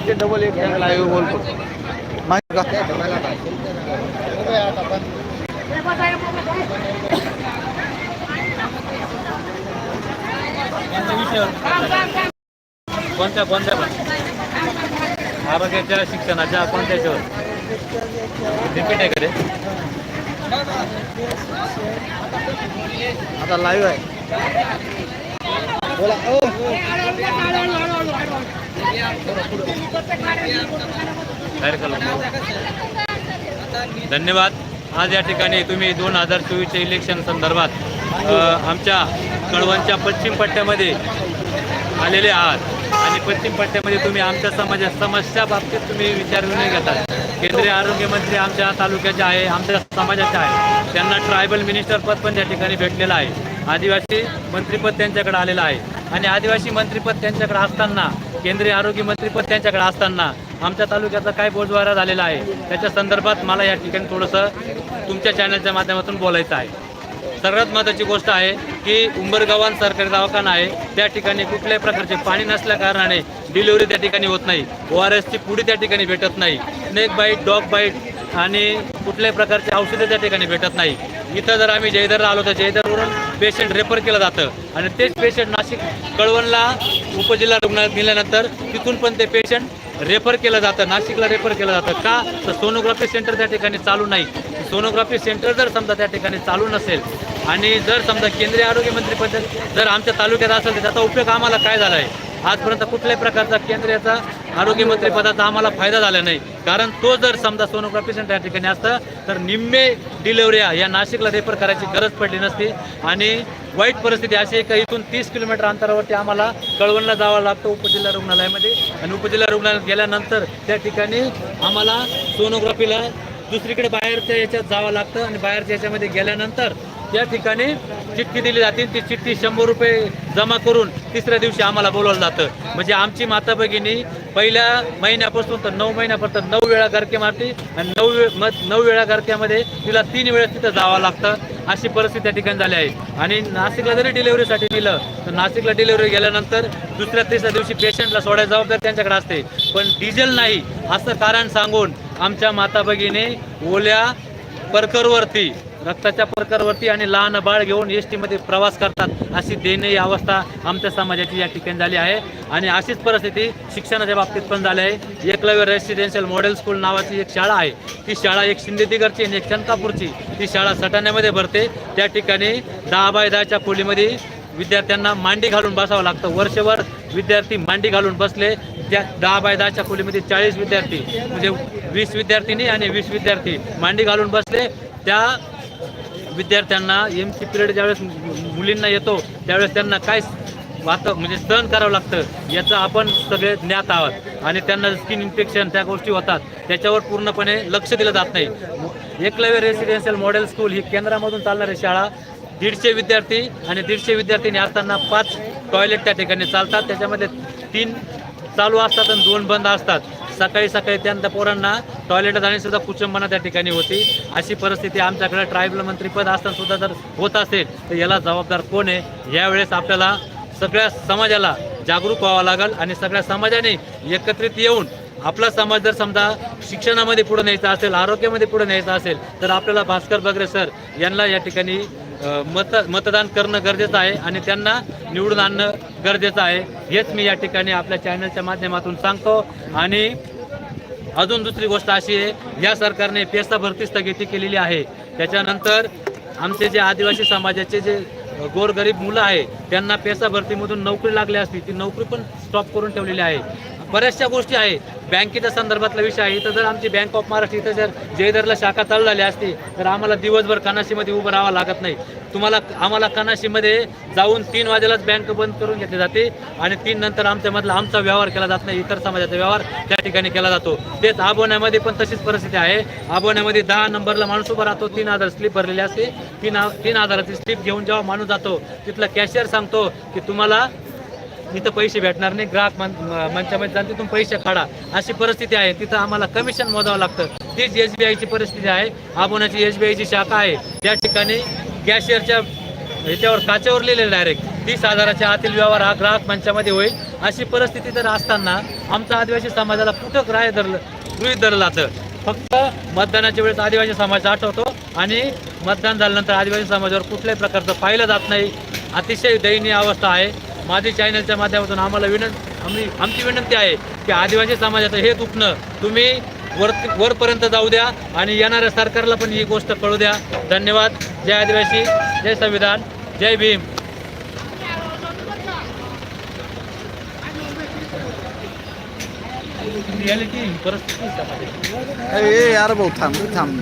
आमचे डबल एक tank live बोलतो माहिती का कोणत्या कोणत्या पण. आरोग्याच्या शिक्षणाच्या कोणत्याच्यावर रिपीट आहे का रे? आता लाईव्ह आहे. बोला. ओ. धन्यवाद. आज या ठिकाणी तुम्ही दोन हजार चोवीसच्या इलेक्शन संदर्भात आमच्या कळवणच्या पश्चिम पट्ट्यामध्ये आलेले आहात. आणि पश्चिम पट्ट्यामध्ये तुम्ही आमच्या समाजा समस्या बाबतीत तुम्ही विचार विनिमय घेतात. केंद्रीय आरोग्यमंत्री आमच्या तालुक्याचे आहे आमच्या समाजाचे आहे. त्यांना ट्रायबल मिनिस्टर पद पण त्या ठिकाणी भेटलेलं आहे. आदिवासी मंत्रीपद त्यांच्याकडे आलेलं आहे. आणि आदिवासी मंत्रीपद त्यांच्याकडे असताना केंद्रीय आरोग्य मंत्रीपद त्यांच्याकडे असताना आमच्या तालुक्याचा काय बोजवारा झालेला आहे त्याच्या संदर्भात मला या ठिकाणी थोडंसं तुमच्या चॅनलच्या माध्यमातून बोलायचं आहे. सर्वात महत्त्वाची गोष्ट आहे की उंबरगावान सरकारी दवाखाना आहे त्या ठिकाणी कुठल्याही प्रकारचे पाणी नसल्या कारणाने डिलिव्हरी त्या ठिकाणी होत नाही ओ आर एसची पुडी त्या ठिकाणी भेटत नाही स्नेक बाईट डॉग बाईट आणि कुठल्याही प्रकारचे औषधं त्या ठिकाणी भेटत नाही. इथं जर आम्ही जयदरला आलो तर जयदरवरून पेशंट रेफर केलं जातं. आणि तेच पेशंट नाशिक कळवणला उपजिल्हा रुग्णालयात नेल्यानंतर तिथून पण ते पेशंट रेफर केलं जातं. नाशिकला रेफर केलं जातं. का? तर सोनोग्राफी सेंटर त्या ठिकाणी चालू नाही. सोनोग्राफी सेंटर जर समजा त्या ठिकाणी चालू नसेल आणि जर समजा केंद्रीय आरोग्य मंत्रीपद जर आमच्या तालुक्यात असेल तर त्याचा उपयोग आम्हाला काय झाला आहे आजपर्यंत कुठल्याही प्रकारचा केंद्रीयचा आरोग्यमंत्री पदाचा आम्हाला फायदा झाला नाही. कारण तो जर समजा सोनोग्राफी सेंटर या ठिकाणी असतं तर निम्मे डिलेवऱ्या या नाशिकला रेफर करायची गरज पडली नसती. आणि वाईट परिस्थिती अशी आहे का इथून तीस किलोमीटर अंतरावरती आम्हाला कळवणला जावं लागतं उपजिल्हा रुग्णालयामध्ये. आणि उपजिल्हा रुग्णालयात गेल्यानंतर त्या ठिकाणी आम्हाला सोनोग्राफीला दुसरीकडे बाहेरच्या याच्यात जावं लागतं आणि बाहेरच्या याच्यामध्ये गेल्यानंतर त्या ठिकाणी चिठ्ठी दिली जाते. ती चिठ्ठी शंभर रुपये जमा करून तिसऱ्या दिवशी आम्हाला बोलवलं जातं. म्हणजे आमची माता भगिनी पहिल्या महिन्यापासून तर नऊ महिन्यापर्यंत नऊ वेळा गारके मारते आणि नऊ वेळ मग नऊ वेळा गारक्यामध्ये तिला तीन वेळा तिथं जावं लागतं. अशी परिस्थिती त्या ठिकाणी झाली आहे. आणि नाशिकला जरी डिलिव्हरीसाठी दिलं तर नाशिकला डिलिव्हरी गेल्यानंतर दुसऱ्या तिसऱ्या दिवशी पेशंटला सोडायची जबाबदारी त्यांच्याकडे असते. पण डिझेल नाही असं कारण सांगून आमच्या माता भगिनी ओल्या परकरवरती रक्ताच्या परकरवरती आणि लहान बाळ घेऊन एस टीमध्ये प्रवास करतात अशी देणे अवस्था आमच्या समाजाची या ठिकाणी झाली आहे. आणि अशीच परिस्थिती शिक्षणाच्या बाबतीत पण झाली आहे. एकलव्य रेसिडेन्शियल मॉडेल स्कूल नावाची एक शाळा आहे. ती शाळा एक शिंदेदिगरची आणि एक चंदकापूरची. ती शाळा सटाण्यामध्ये भरते. त्या ठिकाणी दहा बाय दहाच्या खोलीमध्ये विद्यार्थ्यांना मांडी घालून बसावं लागतं. वर्षभर विद्यार्थी मांडी घालून बसले. त्या दहा बाय दहाच्या खोलीमध्ये चाळीस विद्यार्थी म्हणजे वीस विद्यार्थिनी आणि वीस विद्यार्थी मांडी घालून बसले. त्या विद्यार्थ्यांना एम सी पिरियड ज्यावेळेस मुलींना येतो त्यावेळेस त्यांना काय वाता म्हणजे सहन करावं लागतं याचं आपण सगळे ज्ञात आहोत. आणि त्यांना स्किन इन्फेक्शन त्या गोष्टी होतात. त्याच्यावर पूर्णपणे लक्ष दिलं जात नाही. एकलव्य रेसिडेन्शियल मॉडेल स्कूल ही केंद्रामधून चालणारी शाळा. दीडशे विद्यार्थी आणि दीडशे विद्यार्थ्यांनी असताना पाच टॉयलेट त्या ठिकाणी चालतात. त्याच्यामध्ये तीन चालू असतात आणि दोन बंद असतात. सकाळी सकाळी त्यांना पोरांना टॉयलेटला जाण्यासुद्धा कुचंबना त्या ठिकाणी होती. अशी परिस्थिती आमच्याकडे ट्रायबल मंत्रीपद असतानासुद्धा जर होत असेल तर याला जबाबदार कोण आहे? यावेळेस आपल्याला सगळ्या समाजाला जागरूक व्हावं लागेल आणि सगळ्या समाजाने एकत्रित येऊन आपला समाज जर समजा शिक्षणामध्ये पुढे न्यायचा असेल आरोग्यामध्ये पुढे न्यायचा असेल तर आपल्याला भास्कर बगरे सर यांना या ठिकाणी मत मतदान करणं गरजेचं आहे आणि त्यांना निवडून आणणं गरजेचं आहे. हेच मी या ठिकाणी आपल्या चॅनलच्या माध्यमातून सांगतो. आणि अजून दुसरी गोष्ट अशी आहे या सरकारने पेसा भरती स्थगिती केलेली आहे. त्याच्यानंतर आमचे जे आदिवासी समाजाचे जे गोरगरीब मुलं आहे त्यांना पेसा भरतीमधून नोकरी लागली असती ती नोकरी पण स्टॉप करून ठेवलेली आहे. बऱ्याचशा गोष्टी आहे बँकेच्या संदर्भातला विषय आहे. इथं जर आमची बँक ऑफ महाराष्ट्र इथं जर जयदरला शाखा चालू झाली असती तर आम्हाला दिवसभर कनाशीमध्ये उभं राहावं लागत नाही. तुम्हाला आम्हाला कनाशीमध्ये जाऊन तीन वाजेलाच बँक बंद करून घेतली जाते आणि तीन नंतर आमच्यामधला आमचा व्यवहार केला जात नाही. इतर समाजाचा व्यवहार त्या ठिकाणी केला जातो. तेच आबोण्यामध्ये पण तशीच परिस्थिती आहे. आबोण्यामध्ये दहा नंबरला माणूस उभा राहतो तीन हजार स्लिप भरलेली असते. तीन तीन हजाराची स्लिप घेऊन जेव्हा माणूस जातो तिथला कॅशियर सांगतो की तुम्हाला इथं पैसे भेटणार नाही. ग्राहक मं मंचामध्ये जाऊन तिथून पैसे काढा. अशी परिस्थिती आहे. तिथं आम्हाला कमिशन मोजावं लागतं. तीच एस बी आयची परिस्थिती आहे. आबोनाची एस बी आयची शाखा आहे. त्या ठिकाणी कॅशियरच्या ह्याच्यावर काचेवर लिहिलेलं डायरेक्ट तीस हजाराच्या आतील व्यवहार हा ग्राहक मंचामध्ये होईल. अशी परिस्थिती जर असताना आमचा आदिवासी समाजाला कुठं ग्राह्य धरलं गृहीत धरलं जातं? फक्त मतदानाच्या वेळेस आदिवासी समाज आठवतो आणि मतदान झाल्यानंतर आदिवासी समाजावर कुठल्याही प्रकारचं पाहिलं जात नाही. अतिशय दयनीय अवस्था आहे. माझी चॅनलच्या माध्यमातून आम्हाला विनंती आम्ही आमची विनंती आहे की आदिवासी समाजाचं हे दुखणं तुम्ही वर वरपर्यंत जाऊ द्या आणि येणाऱ्या सरकारला पण ही गोष्ट कळू द्या. धन्यवाद. जय आदिवासी जय संविधान जय भीम. यार भाऊ थांब थांब